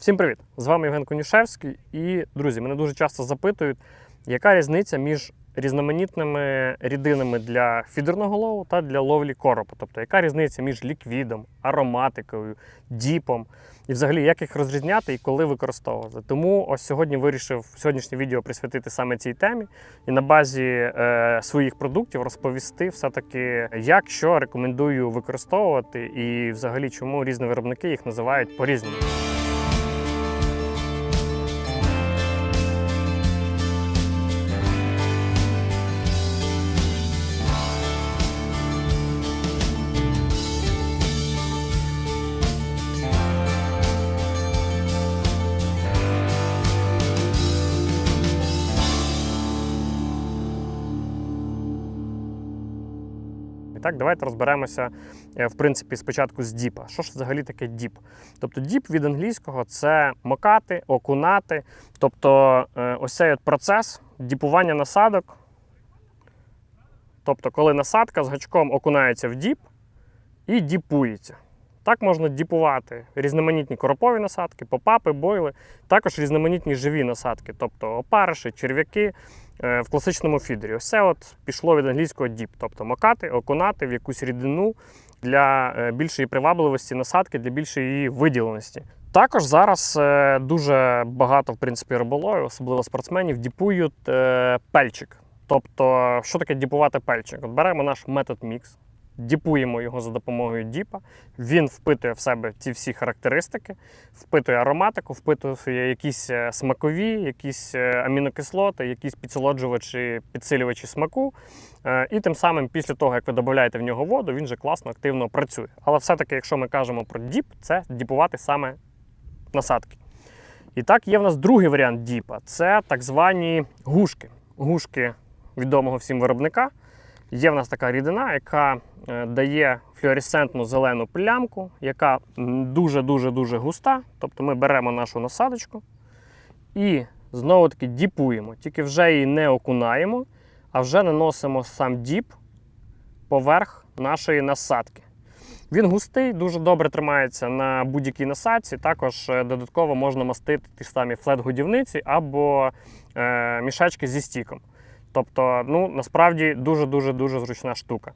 Всім привіт! З вами Євген Конюшевський. І, друзі, мене дуже часто запитують, яка різниця між різноманітними рідинами для фідерного лову та для ловлі коропа. Тобто, яка різниця між ліквідом, ароматикою, діпом, і взагалі як їх розрізняти і коли використовувати. Тому ось сьогодні вирішив сьогоднішнє відео присвятити саме цій темі і на базі е, своїх продуктів розповісти все-таки, як що рекомендую використовувати, і взагалі чому різні виробники їх називають по-різному. Так, давайте розберемося, е, в принципі, спочатку з діпа. Що ж взагалі таке діп? Тобто діп від англійського це мокати, окунати. Тобто е, ось цей от процес діпування насадок. Тобто, коли насадка з гачком окунається в діп і діпується. Так можна діпувати різноманітні коропові насадки, попапи, бойли, також різноманітні живі насадки, тобто опариші, черв'яки в класичному фідері. Все от пішло від англійського діп, тобто макати, окунати в якусь рідину для е, більшої привабливості насадки, для більшої її виділеності. Також зараз е, дуже багато в принципі риболовів, особливо спортсменів, діпують е, пельчик. Тобто, що таке діпувати пельчик? От беремо наш метод мікс, діпуємо його за допомогою діпа. Він впитує в себе ці всі характеристики, впитує ароматику, впитує якісь е, смакові, якісь е, амінокислоти, якісь підсолоджувачі, підсилювачі смаку. Е, І тим самим, після того, як ви додаєте в нього воду, він вже класно, активно працює. Але все-таки, якщо ми кажемо про діп, це діпувати саме насадки. І так, є в нас другий варіант діпа це так звані гушки. Гушки відомого всім виробника. Є в нас така рідина, яка е, дає флюоресцентну зелену плямку, яка дуже-дуже дуже густа. Тобто ми беремо нашу насадочку і знову таки діпуємо. Тільки вже її не окунаємо, а вже наносимо сам діп поверх нашої насадки. Він густий, дуже добре тримається на будь-якій насадці. Також е, додатково можна мастити ті самі флет-годівниці або е, мішечки зі стіком. Тобто, ну, насправді дуже-дуже дуже зручна штука.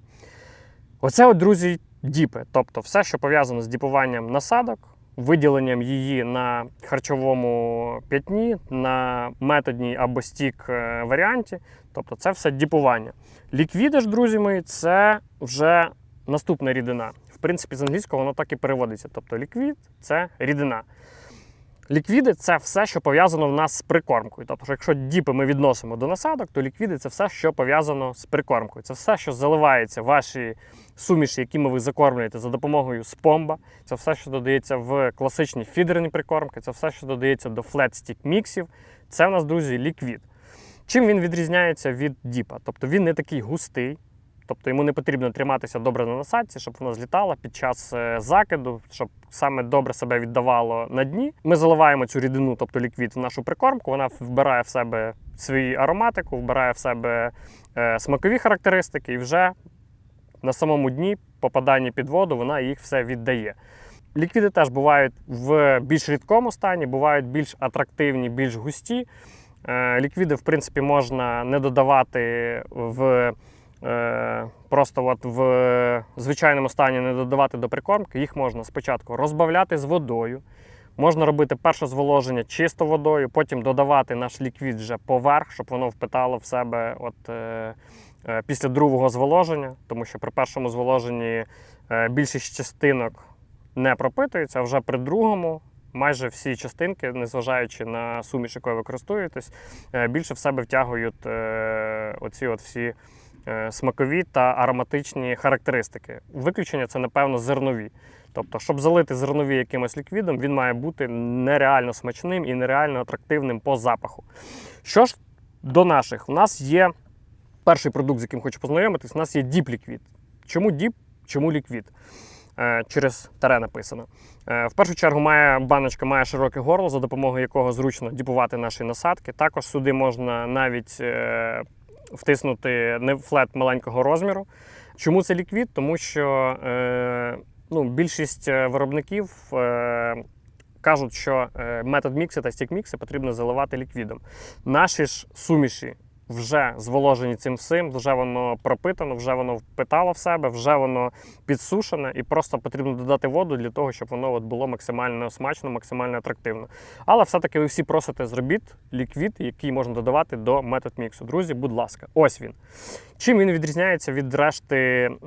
Оце, от, друзі, діпи. Тобто, все, що пов'язано з діпуванням насадок, виділенням її на харчовому п'ятні, на методній або стік е, варіанті. Тобто, це все діпування. Ліквіди ж, друзі мої, це вже наступна рідина. В принципі, з англійського воно так і переводиться. Тобто ліквід це рідина. Ліквіди це все, що пов'язано в нас з прикормкою. Тобто, якщо діпи ми відносимо до насадок, то ліквіди це все, що пов'язано з прикормкою. Це все, що заливається в ваші суміші, якими ви закормлюєте за допомогою спомба. Це все, що додається в класичні фідерні прикормки, це все, що додається до флет-стік міксів. Це в нас, друзі, ліквід. Чим він відрізняється від діпа? Тобто він не такий густий, Тобто йому не потрібно триматися добре на насадці, щоб воно злітало під час е, закиду, щоб саме добре себе віддавало на дні. Ми заливаємо цю рідину, тобто ліквід, в нашу прикормку. Вона вбирає в себе свою ароматику, вбирає в себе е, смакові характеристики, і вже на самому дні попадання під воду вона їх все віддає. Ліквіди теж бувають в більш рідкому стані, бувають більш атрактивні, більш густі. Е, Ліквіди, в принципі, можна не додавати в. Е, Просто от в звичайному стані не додавати до прикормки, їх можна спочатку розбавляти з водою. Можна робити перше зволоження чисто водою, потім додавати наш ліквід вже поверх, щоб воно впитало в себе от, е, е, після другого зволоження, тому що при першому зволоженні е, більшість частинок не пропитується, а вже при другому майже всі частинки, незважаючи на суміш, якою ви користуєтесь, е, більше в себе втягують е, оці от всі смакові та ароматичні характеристики. Виключення це, напевно, зернові. Тобто, щоб залити зернові якимось ліквідом, він має бути нереально смачним і нереально атрактивним по запаху. Що ж до наших, у нас є перший продукт, з яким хочу познайомитись, у нас є діп-ліквід. Чому діп? Чому ліквід? Е, Через таре написано. Е, В першу чергу має баночка має широке горло, за допомогою якого зручно діпувати наші насадки. Також сюди можна навіть е, втиснути не флет маленького розміру. Чому це ліквід? Тому що е, ну, більшість е, виробників е, кажуть, що е, метод мікси та стік-мікси потрібно заливати ліквідом. Наші ж суміші вже зволожені цим всім, вже воно пропитано, вже воно впитало в себе, вже воно підсушене, і просто потрібно додати воду для того, щоб воно от було максимально смачно, максимально атрактивно. Але все-таки ви всі просите зробіть ліквід, який можна додавати до метод міксу. Друзі, будь ласка, ось він. Чим він відрізняється від решти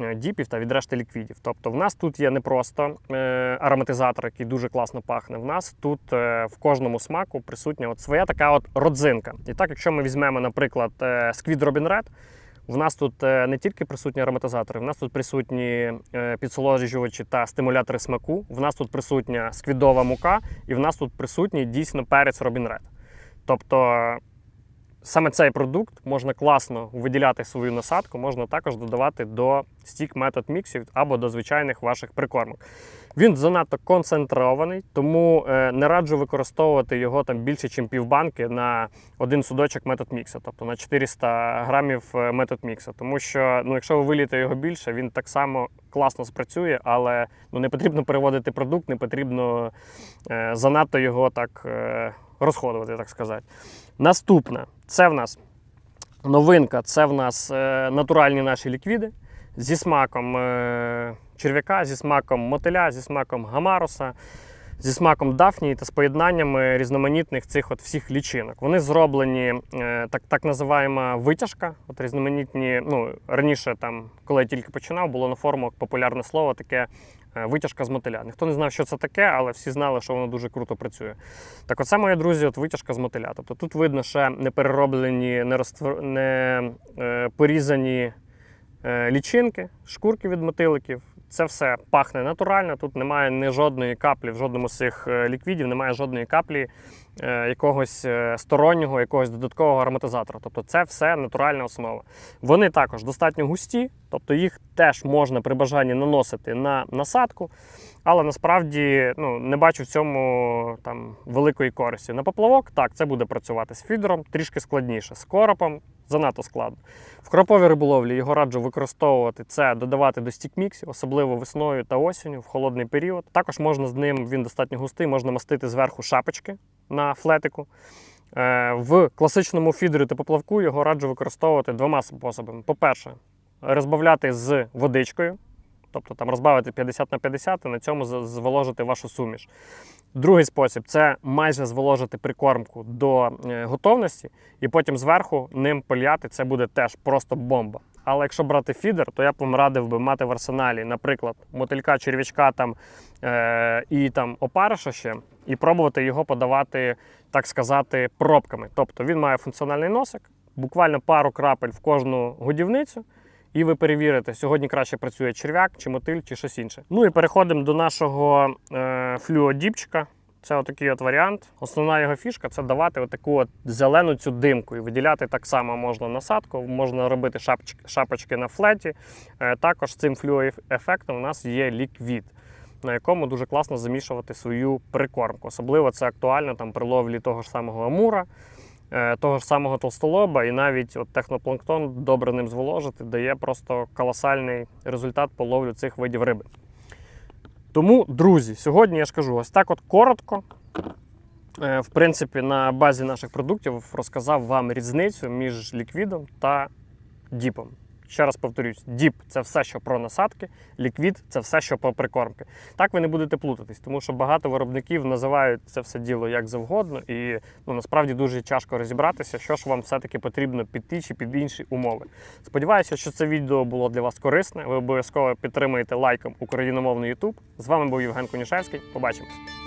е, діпів та від решти ліквідів? Тобто, в нас тут є не просто е, ароматизатор, який дуже класно пахне. В нас тут е, в кожному смаку присутня от своя така от родзинка. І так, якщо ми візьмемо, наприклад, е, Squid Robin Red, в нас тут е, не тільки присутні ароматизатори, в нас тут присутні е, підсолоджувачі та стимулятори смаку. В нас тут присутня сквідова мука, і в нас тут присутній дійсно перець Robin Red. Тобто саме цей продукт можна класно виділяти свою насадку, можна також додавати до стік метод міксів або до звичайних ваших прикормок. Він занадто концентрований, тому е, не раджу використовувати його там більше, ніж півбанки на один судочок метод мікса, тобто на 400 грамів е, метод мікса. Тому що ну, якщо ви вилієте його більше, він так само класно спрацює, але ну, не потрібно переводити продукт, не потрібно е, занадто його так е, розходувати, так сказати. Наступне це в нас новинка, це в нас е, натуральні наші ліквіди зі смаком е, черв'яка, зі смаком мотиля, зі смаком гамаруса, зі смаком дафнії та з поєднаннями різноманітних цих от всіх лічинок. Вони зроблені е, так, так називаємо витяжка. От різноманітні, ну раніше, там, коли я тільки починав, було на форумах популярне слово таке. Е, Витяжка з мотиля. Ніхто не знав, що це таке, але всі знали, що воно дуже круто працює. Так, оце, мої друзі, от витяжка з мотиля. Тобто тут видно ще не перероблені, не, розтвор... не е, порізані е, лічинки, шкурки від мотиликів. Це все пахне натурально. Тут немає ні жодної каплі в жодному з цих е, ліквідів, немає жодної каплі е, якогось е, стороннього, якогось додаткового ароматизатора. Тобто це все натуральна основа. Вони також достатньо густі, тобто їх теж можна при бажанні наносити на насадку, але насправді ну, не бачу в цьому там великої користі. На поплавок так, це буде працювати з фідером, трішки складніше. З коропом занадто складно. В кроповій риболовлі його раджу використовувати це, додавати до стік-міксів, особливо весною та осінню в холодний період. Також можна з ним, він достатньо густий, можна мастити зверху шапочки на флетику. Е, В класичному фідері та поплавку його раджу використовувати двома способами. По-перше, розбавляти з водичкою, тобто там розбавити 50 на 50 і на цьому зволожити вашу суміш. Другий спосіб це майже зволожити прикормку до е, готовності і потім зверху ним поляти. Це буде теж просто бомба. Але якщо брати фідер, то я б вам радив би мати в арсеналі, наприклад, мотилька, черв'ячка там, е, і там опариша ще, і пробувати його подавати, так сказати, пробками. Тобто він має функціональний носик, буквально пару крапель в кожну годівницю. І ви перевірите, сьогодні краще працює черв'як, чи мотиль, чи щось інше. Ну і переходимо до нашого е, флюодіпчика. Це отакий от варіант. Основна його фішка це давати отаку от зелену цю димку. І виділяти так само можна насадку, можна робити шапочки, шапочки на флеті. Е, також цим флюоефектом у нас є ліквід, на якому дуже класно замішувати свою прикормку. Особливо це актуально там при ловлі того ж самого амура, того ж самого толстолоба, і навіть от технопланктон добре ним зволожити дає просто колосальний результат по ловлю цих видів риби. Тому, друзі, сьогодні я ж кажу, ось так от коротко. е, В принципі, на базі наших продуктів розказав вам різницю між ліквідом та діпом. Ще раз повторюсь, діп це все, що про насадки, ліквід це все, що про прикормки. Так ви не будете плутатись, тому що багато виробників називають це все діло як завгодно, і ну, насправді дуже тяжко розібратися, що ж вам все-таки потрібно під ті чи під інші умови. Сподіваюся, що це відео було для вас корисне. Ви обов'язково підтримаєте лайком україномовний YouTube. З вами був Євген Конішевський. Побачимось.